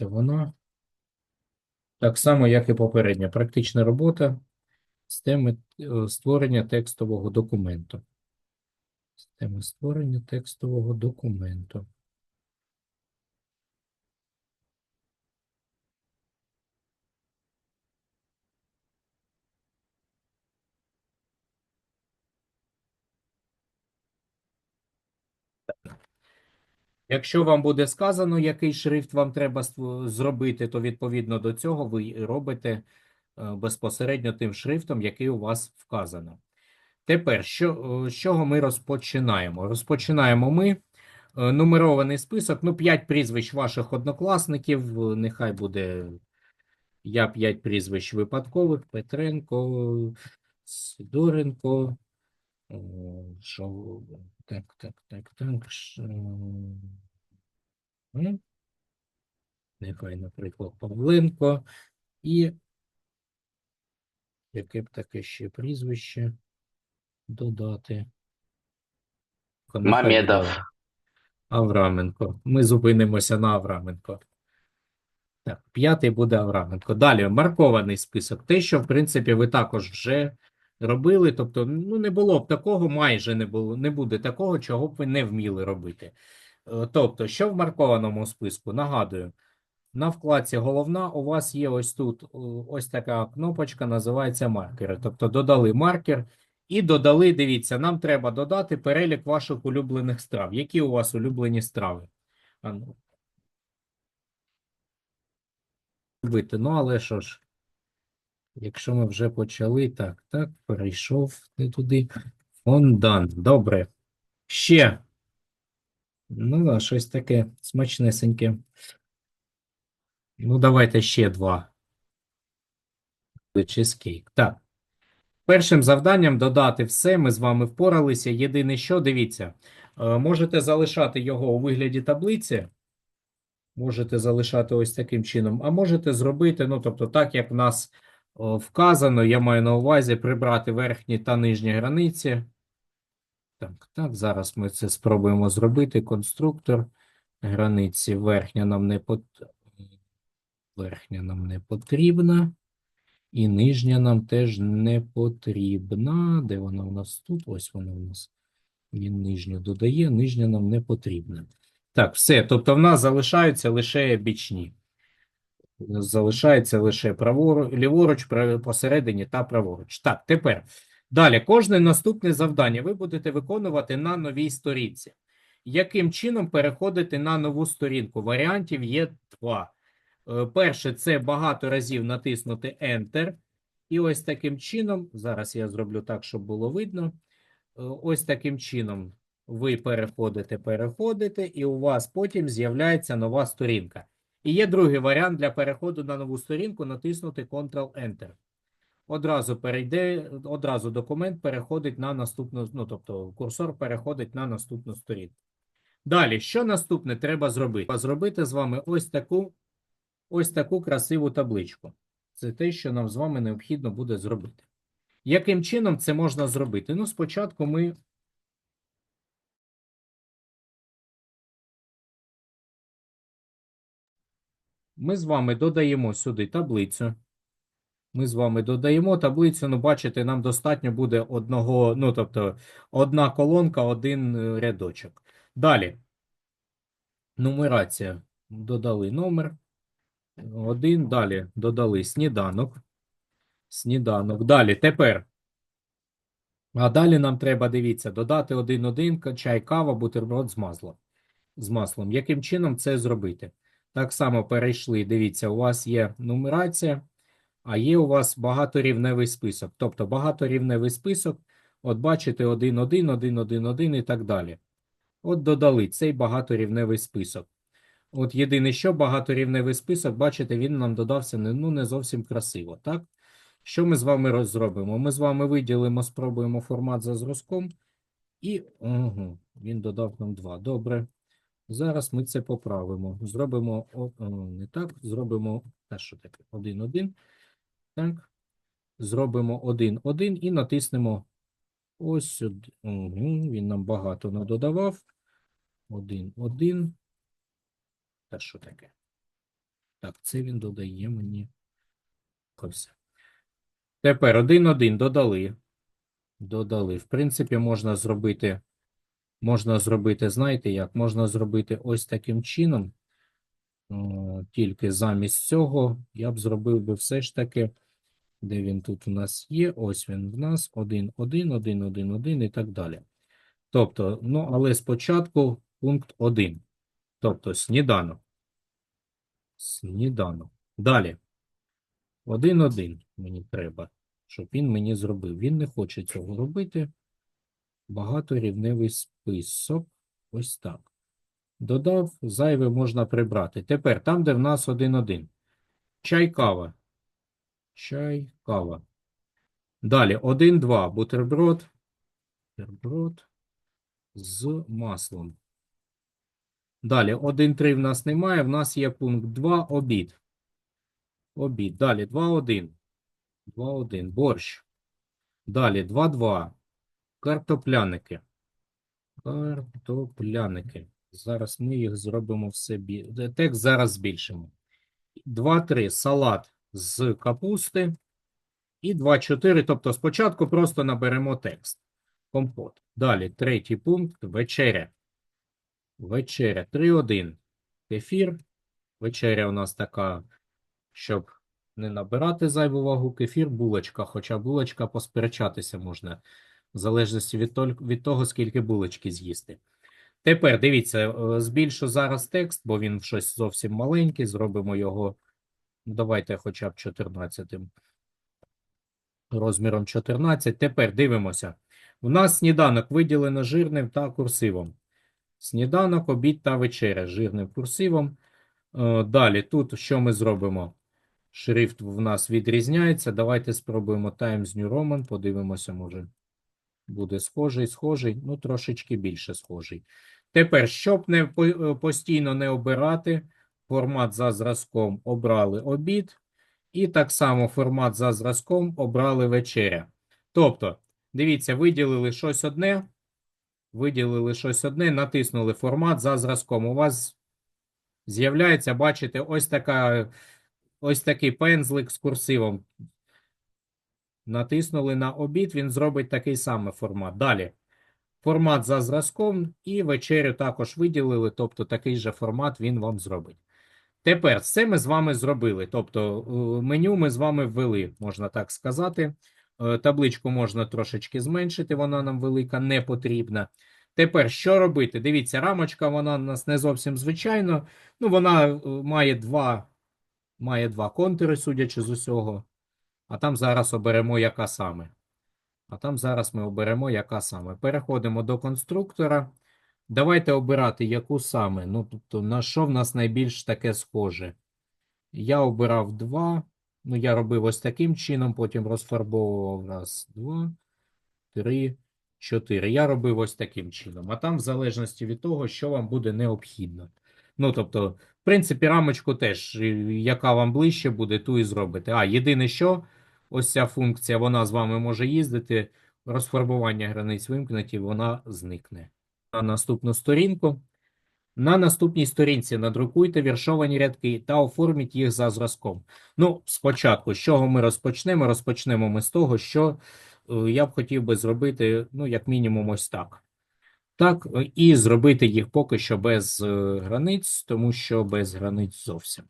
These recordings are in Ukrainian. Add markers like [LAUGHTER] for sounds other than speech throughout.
Воно. Так само, як і попередня. Практична робота з теми е, створення текстового документу. З теми створення текстового документу. Якщо вам буде сказано, який шрифт вам треба зробити, то відповідно до цього ви робите е, безпосередньо тим шрифтом, який у вас вказано. Тепер, що, е, з чого ми розпочинаємо? Розпочинаємо ми е, нумерований список, ну, 5 прізвищ ваших однокласників, нехай буде я 5 прізвищ випадкових, Петренко, Сидоренко, що, так, так, так, так, нехай, наприклад, Павленко і яке б таке ще прізвище додати. Мамедов. Авраменко. Ми зупинимося на Авраменко. Так, п'ятий буде Авраменко. Далі маркований список. Те, що, в принципі, ви також вже робили. Тобто, ну, не було б такого, майже не було, не буде такого, чого б ви не вміли робити. Е, Тобто, що в маркованому списку? Нагадую, на вкладці головна у вас є ось тут ось така кнопочка, називається маркери. Тобто додали маркер і додали, дивіться, нам треба додати перелік ваших улюблених страв. Які у вас улюблені страви? Ну, але що ж, якщо ми вже почали, так, так, перейшов не туди. Фондан. Добре. Ще. Ну, да, щось таке смачнесеньке. Ну, давайте ще два. Чизкейк. Так. Першим завданням додати все. Ми з вами впоралися. Єдине, що дивіться, е, можете залишати його у вигляді таблиці. Можете залишати ось таким чином, а можете зробити, ну, тобто, так, як в нас вказано, я маю на увазі прибрати верхні та нижні границі. Так, так, зараз ми це спробуємо зробити. Конструктор границі верхня нам не пот... верхня нам не потрібна. І нижня нам теж не потрібна. Де вона у нас тут? Ось вона у нас. Він нижню додає, нижня нам не потрібна. Так, все. Тобто в нас залишаються лише бічні. Залишається лише праворуч, ліворуч, посередині та праворуч. Так, тепер. Далі, кожне наступне завдання ви будете виконувати на новій сторінці. Яким чином переходити на нову сторінку? Варіантів є два. Е, Перше, це багато разів натиснути Enter. І ось таким чином, зараз я зроблю так, щоб було видно. Е, Ось таким чином ви переходите, переходите, і у вас потім з'являється нова сторінка. І є другий варіант для переходу на нову сторінку натиснути Ctrl-Enter. Одразу перейде, одразу документ переходить на наступну, ну тобто курсор переходить на наступну сторінку. Далі, що наступне треба зробити? Зробити з вами ось таку, ось таку красиву табличку. Це те, що нам з вами необхідно буде зробити. Яким чином це можна зробити? Ну, спочатку ми Ми з вами додаємо сюди таблицю. Ми з вами додаємо таблицю. Ну, бачите, нам достатньо буде одного, ну, тобто, одна колонка, один е, рядочок. Далі. Нумерація. Додали номер. Один. Далі додали сніданок. Сніданок. Далі. Тепер. А далі нам треба, дивіться, додати один-один, чай, кава, бутерброд з маслом. З маслом. Яким чином це зробити? Так само перейшли. Дивіться, у вас є нумерація, а є у вас багаторівневий список. Тобто багаторівневий список, от бачите, 1, 1, 1, 1, 1 і так далі. От додали цей багаторівневий список. От єдине, що багаторівневий список, бачите, він нам додався не, ну, не зовсім красиво, так? Що ми з вами роз- зробимо? Ми з вами виділимо, спробуємо формат за зразком. І угу, він додав нам 2. Добре. Зараз ми це поправимо. Зробимо о, не так, зробимо те, що таке 1, 1. Так. Зробимо 1, 1 і натиснемо ось сюди. Угу, він нам багато надодавав. 1, 1. Та що таке? Так, це він додає мені. Ось. Тепер один-один додали. Додали. В принципі, можна зробити, можна зробити, знаєте як? Можна зробити ось таким чином. Тільки замість цього я б зробив би все ж таки, де він тут у нас є, ось він в нас, 1, 1, 1, 1, 1 і так далі. Тобто, ну, але спочатку пункт 1. Тобто сніданок. Сніданок. Далі. 1, 1 мені треба, щоб він мені зробив. Він не хоче цього робити. Багаторівневий список. Ось так. Додав, зайве можна прибрати. Тепер там, де в нас 1-1. Чай, кава. Чай, кава. Далі 1-2. Бутерброд. Бутерброд з маслом. Далі 1-3 в нас немає. В нас є пункт 2. Обід. Обід. Далі 2-1. 2-1. Борщ. Далі 2-2. Картопляники. Картопляники. Зараз ми їх зробимо все бі... Текст зараз збільшимо. 2-3 салат з капусти. І 2-4. Тобто спочатку просто наберемо текст. Компот. Далі третій пункт. Вечеря. Вечеря. 3-1. Кефір. Вечеря у нас така, щоб не набирати зайву вагу. Кефір, булочка. Хоча булочка посперечатися можна. В залежності від, від того, скільки булочки з'їсти. Тепер дивіться, е, збільшу зараз текст, бо він щось зовсім маленький. Зробимо його, давайте хоча б 14. Розміром 14. Тепер дивимося. У нас сніданок виділено жирним та курсивом. Сніданок, обід та вечеря жирним курсивом. Е, Далі, тут що ми зробимо? Шрифт в нас відрізняється. Давайте спробуємо Times New Roman. Подивимося, може буде схожий, схожий, ну трошечки більше схожий. Тепер, щоб не е, постійно не обирати, формат за зразком обрали обід, і так само формат за зразком обрали вечеря. Тобто, дивіться, виділили щось одне, виділили щось одне, натиснули формат за зразком. У вас з'являється, бачите, ось така, ось такий пензлик з курсивом. Натиснули на обід, він зробить такий самий формат. Далі. Формат за зразком і вечерю також виділили, тобто такий же формат він вам зробить. Тепер це ми з вами зробили. Тобто е, меню ми з вами ввели, можна так сказати. Е, Табличку можна трошечки зменшити, вона нам велика, не потрібна. Тепер що робити? Дивіться, рамочка, вона у нас не зовсім звичайна. Ну, вона е, має два, має два контури, судячи з усього. А там зараз оберемо, яка саме. А там зараз ми оберемо, яка саме. Переходимо до конструктора. Давайте обирати, яку саме. Ну, тобто, на що в нас найбільш таке схоже. Я обирав два. Ну, я робив ось таким чином, потім розфарбовував. Раз, два, три, чотири. Я робив ось таким чином. А там, в залежності від того, що вам буде необхідно. Ну, тобто, в принципі, рамочку теж, яка вам ближче буде, ту і зробите. А, єдине що, ось ця функція, вона з вами може їздити. Розфарбування границь вимкнуті, вона зникне. На наступну сторінку. На наступній сторінці надрукуйте віршовані рядки та оформіть їх за зразком. Ну, спочатку, з чого ми розпочнемо? Розпочнемо ми з того, що е, я б хотів би зробити, ну, як мінімум, ось так. Так, і зробити їх поки що без е, границь, тому що без границь зовсім.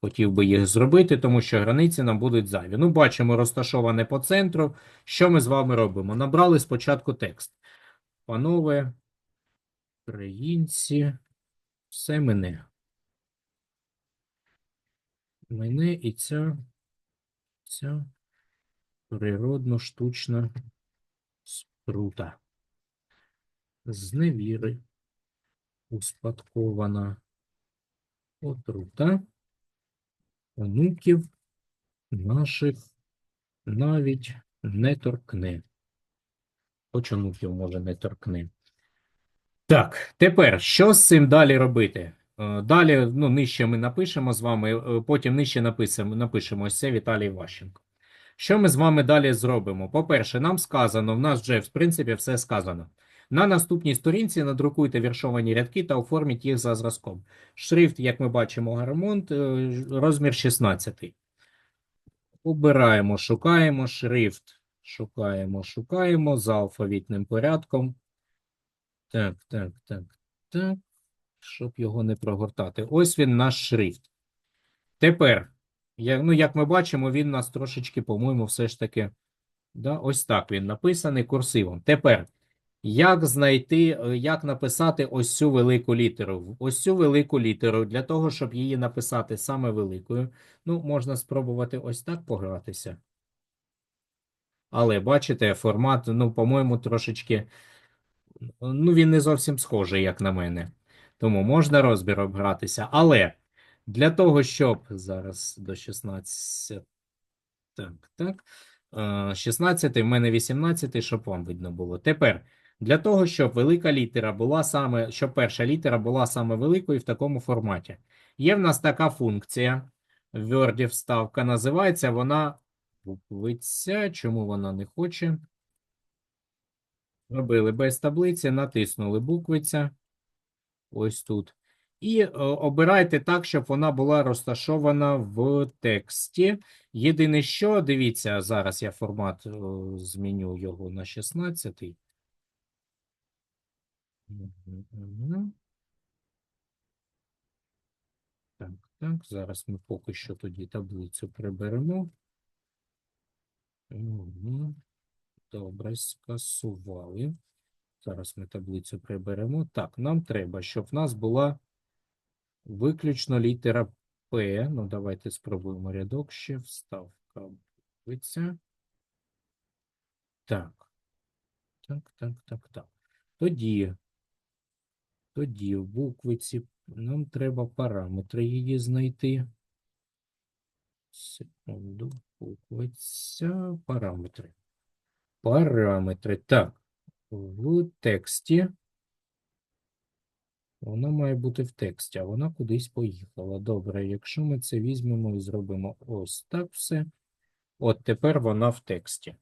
Хотів би їх зробити, тому що границі нам будуть зайві. Ну, бачимо, розташоване по центру. Що ми з вами робимо? Набрали спочатку текст. Панове, українці, все мене. Мене і ця, ця природно-штучна спрута. З невіри успадкована отрута онуків наших навіть не торкне. Хоч онуків, може, не торкне. Так, тепер що з цим далі робити? Е, Далі, ну, нижче ми напишемо з вами, е, потім нижче напишемо, напишемо це Віталій Ващенко. Що ми з вами далі зробимо? По-перше, нам сказано, в нас вже, в принципі, все сказано. На наступній сторінці надрукуйте віршовані рядки та оформіть їх за зразком. Шрифт, як ми бачимо, Гармонт, е, розмір 16. Обираємо, шукаємо шрифт. Шукаємо, шукаємо за алфавітним порядком. Так, так, так, так. Щоб його не прогортати. Ось він наш шрифт. Тепер, як, ну, як ми бачимо, він нас трошечки, по-моєму, все ж таки. Да, ось так він написаний курсивом. Тепер, як знайти, е, як написати ось цю велику літеру? Ось цю велику літеру, для того, щоб її написати саме великою, ну, можна спробувати ось так погратися. Але бачите, формат, ну, по-моєму, трошечки, ну, він не зовсім схожий, як на мене. Тому можна розбір обгратися. Але для того, щоб зараз до 16. Так, так. Е, 16, в мене 18, щоб вам видно було. Тепер, для того, щоб велика літера була саме, щоб перша літера була саме великою в такому форматі. Є в нас така функція в Word вставка, називається вона буквиця. Чому вона не хоче? Робили без таблиці, натиснули буквиця. Ось тут. І е, обирайте так, щоб вона була розташована в тексті. Єдине що, дивіться, зараз я формат е, зміню його на 16. Так, так, зараз ми поки що тоді таблицю приберемо. Добре, скасували. Зараз ми таблицю приберемо. Так, нам треба, щоб в нас була виключно літера П. Ну, давайте спробуємо рядок ще. Вставка. Так. Так, так, так, так. Тоді, тоді в буквиці нам треба параметри її знайти. Секунду. Буквиця, параметри. Параметри. Так. В тексті. Вона має бути в тексті, а вона кудись поїхала. Добре, якщо ми це візьмемо і зробимо ось так все. От тепер вона в тексті.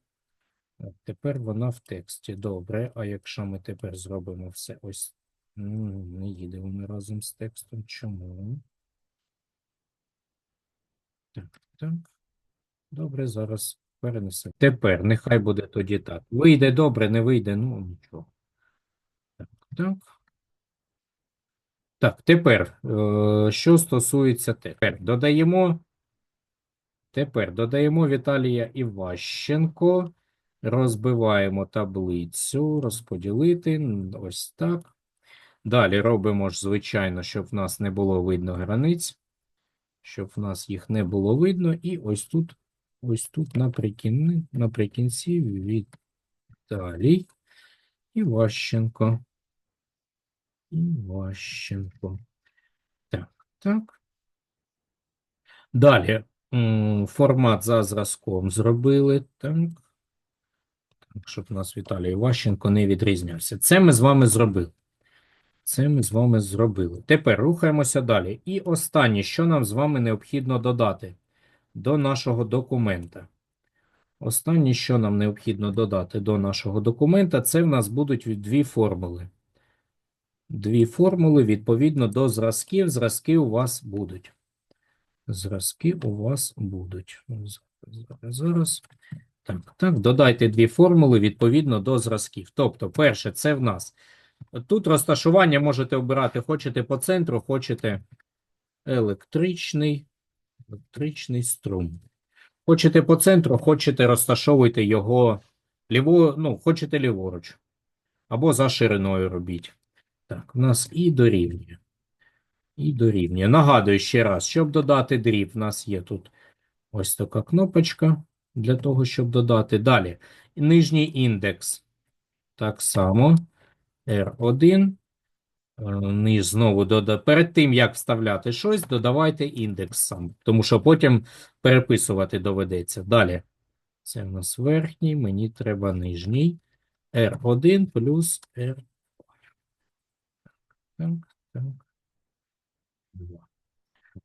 От тепер вона в тексті. Добре. А якщо ми тепер зробимо все ось. Не їде воно разом з текстом. Чому? Так, так. Добре, зараз перенесемо. Тепер нехай буде тоді так. Вийде добре, не вийде, ну нічого. Так, так. Так, тепер, е, що стосується тепер, додаємо. Тепер додаємо Віталія Іващенко, розбиваємо таблицю, розподілити, ось так. Далі робимо ж, звичайно, щоб в нас не було видно границь, щоб в нас їх не було видно. І ось тут, ось тут наприкін... наприкінці Віталій Іващенко. Іващенко. Так, так. Далі формат за зразком зробили. Так, щоб у нас Віталій Іващенко не відрізнявся. Це ми з вами зробили. Це ми з вами зробили. Тепер рухаємося далі. І останнє, що нам з вами необхідно додати до нашого документа. Останнє, що нам необхідно додати до нашого документа, це в нас будуть дві формули. Дві формули відповідно до зразків. Зразки у вас будуть. Зразки у вас будуть. Зараз, зараз. Так, так, додайте дві формули відповідно до зразків. Тобто, перше, це в нас. Тут розташування можете обирати, хочете по центру, хочете електричний, електричний струм. Хочете по центру, хочете розташовуйте його ліво, ну, хочете ліворуч. Або за шириною робіть. Так, у нас і дорівнює. І дорівнює. Нагадую ще раз, щоб додати дріб, в нас є тут ось така кнопочка для того, щоб додати. Далі. Нижній індекс. Так само. R1. Е, Низ знову дода... Перед тим, як вставляти щось, додавайте індекс сам, тому що потім переписувати доведеться. Далі. Це в нас верхній, мені треба нижній. R1 плюс R. Так, так.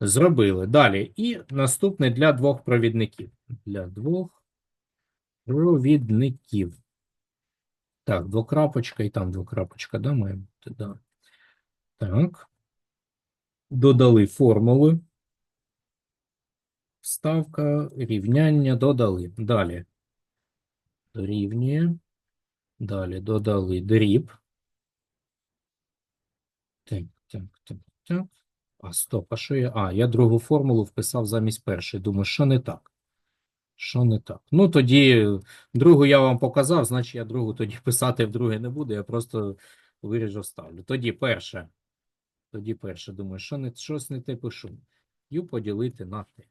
Зробили. Далі. І наступне для двох провідників. Для двох провідників. Так, двокрапочка і там двокрапочка, да, має бути, да. Так. Додали формули. Ставка, рівняння, додали. Далі. Дорівнює. Далі додали дріб. Так, так, так, так. А, стоп, а що я? А, я другу формулу вписав замість першої. Думаю, що не так? Що не так? Ну, тоді другу я вам показав, значить я другу тоді [LAUGHS] писати вдруге не буду, я просто виріжу ставлю. Тоді перше. Тоді перше, думаю, що не, щось не те пишу. Ю поділити на Т.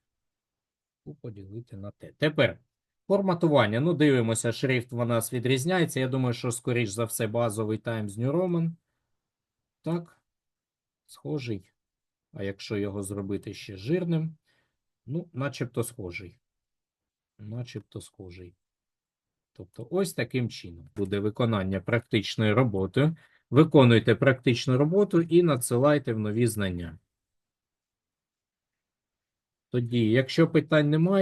Ю поділити на Т. Тепер форматування. Ну, дивимося, шрифт у нас відрізняється. Я думаю, що, скоріш за все, базовий Times New Roman. Так, схожий. А якщо його зробити ще жирним, ну, начебто схожий. Начебто схожий. Тобто, ось таким чином буде виконання практичної роботи. Виконуйте практичну роботу і надсилайте в нові знання. Тоді, якщо питань немає,